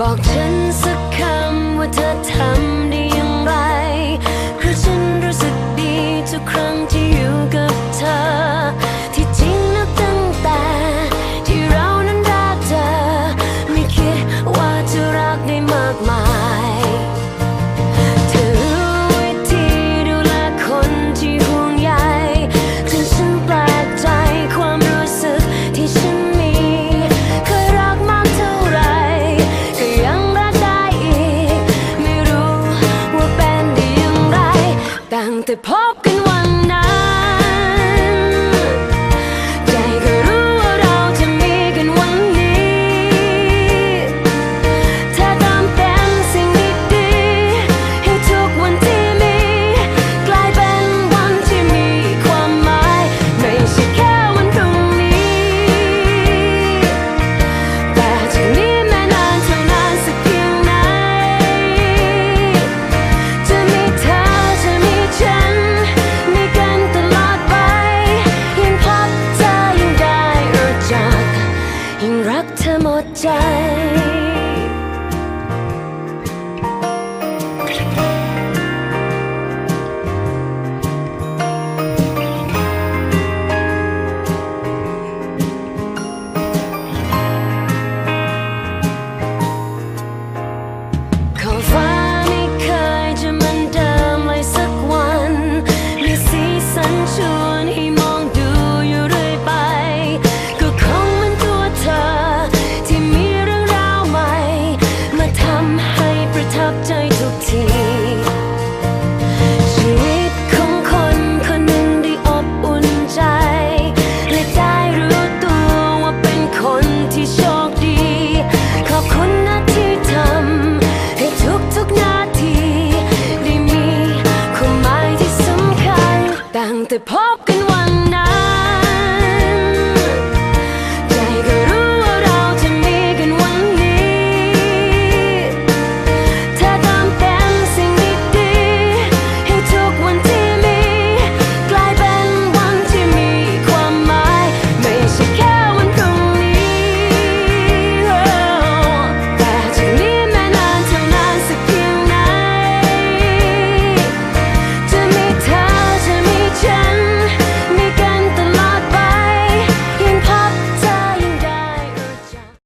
บอกฉันสักคำว่าเธอทำ Ponte, ponte. ยิ่งรักเธอหมดใจับใจทุกทีชีวิตของคนคนหนึ่งได้อบอุ่นใจ และได้รู้ตัวว่าเป็นคนที่โชคดี ขอบคุณนะที่ทำให้ทุกทุกนาทีได้มีความหมายที่สำคัญตั้งแต่พบ